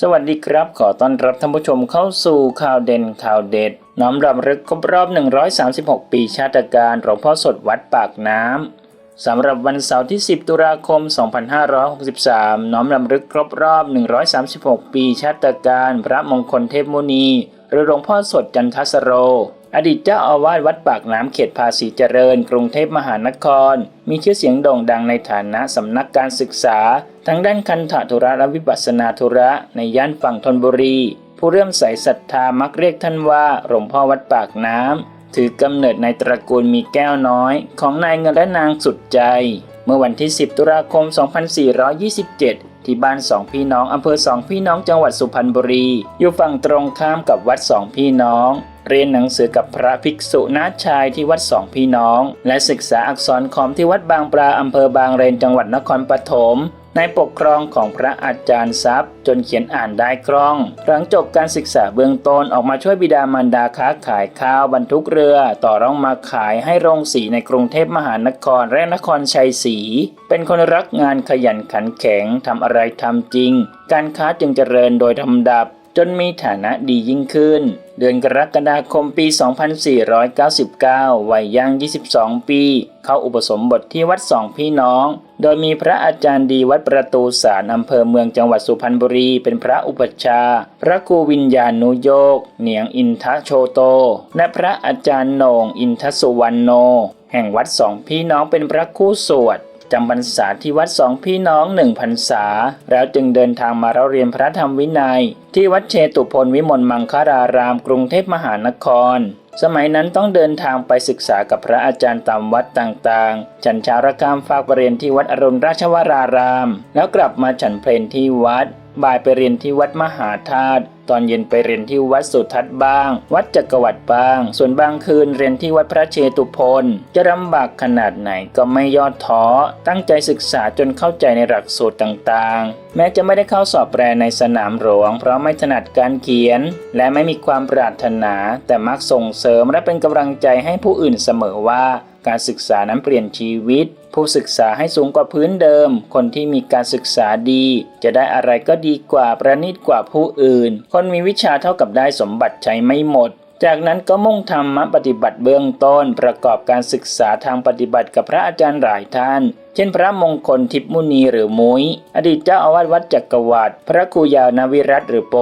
สวัสดีครับ ขอต้อนรับท่านผู้ชมเข้าสู่ข่าวเด่นข่าวเด็ด น้อมรำลึกครบรอบ 136 ปีชาติการหลวงพ่อสดวัดปากน้ำสำหรับวันเสาร์ที่ 10 ตุลาคม 2563 น้อมรำลึกครบรอบ 136 ปีชาติการ พระมงคลเทพมุนี หรือหลวงพ่อสดจันทสโร อดีตเจ้าอาวาสวัดปากน้ำเขตภาษีเจริญ กรุงเทพมหานคร มีชื่อเสียงโด่งดังในฐานะสำนักการศึกษา ทั้งด้านคันธทุระและวิปัสนาธุระในย่านฝั่งธนบุรี ผู้เริ่มใส่ศรัทธามักเรียกท่านว่าหลวงพ่อวัดปากน้ำถือกำเนิดในตระกูลมีแก้วน้อย ของนายเงินและนางสุดใจ เมื่อวันที่ 10 ตุลาคม 2427ที่บ้านสองพี่น้องอำเภอสองพี่น้องจังหวัดสุพรรณบุรี อยู่ฝั่งตรงข้ามกับวัดสองพี่น้อง เรียนหนังสือกับพระภิกษุนาชายที่วัดสองพี่น้อง และศึกษาอักษรคอมที่วัดบางปลาอำเภอบางเรนจังหวัดนครปฐมในปกครองของพระอาจารย์ทรัพย์ จนเขียนอ่านได้คล่อง หลังจบการศึกษาเบื้องต้นออกมาช่วยบิดามารดาค้าขายข้าวบรรทุกเรือ ต่อร่องมาขายให้โรงสีในกรุงเทพมหานครและนครชัยศรีเป็นคนรักงานขยันขันแข็งทำอะไรทำจริง การค้าจึงเจริญโดยลำดับ จนมีฐานะดียิ่งขึ้น เดือนกรกฎาคมปี 2499 วัยย่าง 22 ปี เข้าอุปสมบทที่วัดสองพี่น้อง โดยมีพระอาจารย์ดีวัดประตูสารอำเภอเมืองจังหวัดสุพรรณบุรีเป็นพระอุปัชฌาย์พระครูวิญญาณนุโยก เหนียงอินทโชโต และพระอาจารย์นงอินทสุวรรณโน แห่งวัดสองพี่น้องเป็นพระคู่สวด จำพรรษาที่วัดสองพี่น้องหนึ่งพรรษา แล้วจึงเดินทางมาเราเรียนพระธรรมวินัย ที่วัดเชตุพนวิมลมังคารารามกรุงเทพมหานคร สมัยนั้นต้องเดินทางไปศึกษากับพระอาจารย์ตามวัดต่างๆ ฉันชารกามฝากไปเรียนที่วัดอรุณราชวราราม แล้วกลับมาฉันเพลนที่วัด บ่ายไปเรียนที่วัดมหาธาตุ ตอนเย็นไปเรียนที่วัดสุทัศน์บ้าง วัดจักรวรรดิบ้าง ส่วนบางคืนเรียนที่วัดพระเชตุพนจะลำบากขนาดไหนก็ไม่ย่อท้อ ตั้งใจศึกษาจนเข้าใจในหลักสูตรต่างๆ แม้จะไม่ได้เข้าสอบแปรในสนามหลวง เพราะไม่ถนัดการเขียน และไม่มีความปรารถนา แต่มักส่งเสริมและเป็นกำลังใจให้ผู้อื่นเสมอว่า การศึกษานั้นเปลี่ยนชีวิต ผู้ศึกษาให้สูงกว่าพื้นเดิม คนที่มีการศึกษาดี จะได้อะไรก็ดีกว่าประณีตกว่าผู้อื่น คนมีวิชาเท่ากับได้สมบัติใช้ไม่หมดจากนั้นก็มุ่งธรรมปฏิบัติเบื้องต้น ประกอบการศึกษาทางปฏิบัติกับพระอาจารย์หลายท่าน เช่นพระมงคลทิพมุนีหรือมุย้ยอดีตเจ้าอาวาสวัดจักรวรรดิพระครูยาวนาวิรัตหรือโป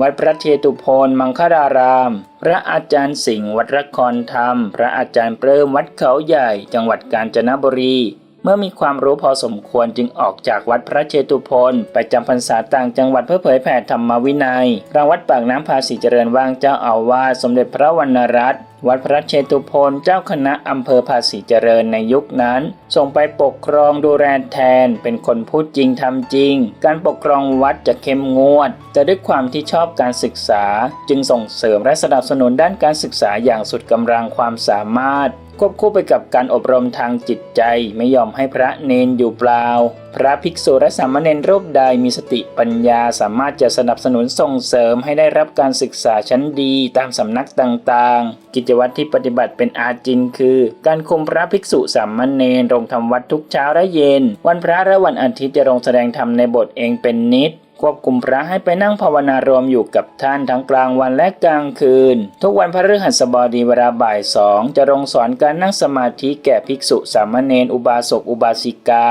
วัดพระเชตุพนมังคาราราม พระอาจารย์สิงห์วัดรครธรรม พระอาจารย์เปริมวัดเขาใหญ่ จังหวัดกาญจนบุรี เมื่อมีความรู้พอสมควรจึงออกจากวัดพระเชตุพนไปจำพรรษาต่างจังหวัดเพื่อเผยแผ่ธรรมวินัยรางวัดปากน้ำภาษีเจริญว่างเจ้าอาวาสสมเด็จพระวรรณรัตน์ วัดพระเชตุพนเจ้าคณะอำเภอภาษีเจริญในยุคนั้น ส่งไปปกครองดูแลแทน เป็นคนพูดจริงทำจริง การปกครองวัดจะเข้มงวด แต่ด้วยความที่ชอบการศึกษา จึงส่งเสริมและสนับสนุนด้านการศึกษาอย่างสุดกำลังความสามารถ ควบคู่ไปกับการอบรมทางจิตใจไม่ยอมให้พระเนนอยู่เปล่าพระภิกษุและสามเณรรูปใดมีสติปัญญาสามารถจะสนับสนุนส่งเสริมให้ได้รับการศึกษาชั้นดีตามสำนักต่างๆ กิจวัตรที่ปฏิบัติเป็นอาจินคือ การคุมพระภิกษุสามเณรลงทำวัดทุกเช้าและเย็น วันพระและวันอาทิตย์จะลงแสดงธรรมในบทเองเป็นนิดควบคุมพระให้ไปนั่งภาวนารวมอยู่กับท่านทั้งกลางวันและกลางคืน ทุกวันพระฤหัสบดีเวลาบ่ายสองจะลงสอนการนั่งสมาธิแก่ภิกษุสามเณรอุบาสกอุบาสิกา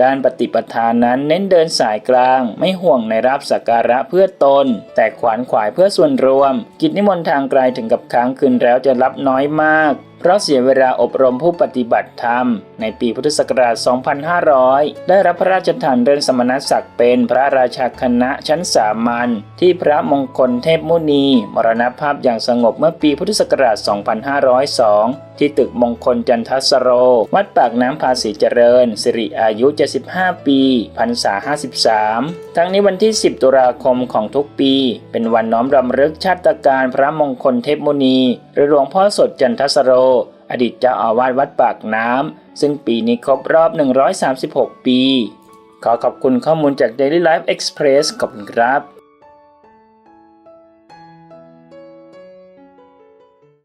ด้านปฏิปทานนั้นเน้นเดินสายกลาง ไม่ห่วงในรับสักการะเพื่อตน แต่ขวานขวายเพื่อส่วนรวม กิจนิมนต์ทางไกลถึงกับค้างคืนแล้วจะรับน้อยมาก เพราะเสียเวลาอบรมผู้ปฏิบัติธรรม ในปีพุทธศักราช 2500 ได้รับพระราชทานเรือนสมณศักดิ์เป็นพระราชาคณะชั้นสามัญที่พระมงคลเทพมุนี มรณภาพอย่างสงบเมื่อปีพุทธศักราช 2502 ที่ตึกมงคลจันทสโร วัดปากน้ำภาษีเจริญ สิริอายุ 75 ปีพรรษา 53 ทั้งนี้วันที่ 10 ตุลาคมของทุกปี เป็นวันน้อมรำลึกชาติการพระมงคลเทพมุนี หรือหลวงพ่อสดจันทสโร อดีตเจ้าอาวาสวัดปากน้ำ ซึ่งปีนี้ครบรอบ 136 ปี ขอขอบคุณข้อมูลจาก Daily Life Express ขอบคุณครับ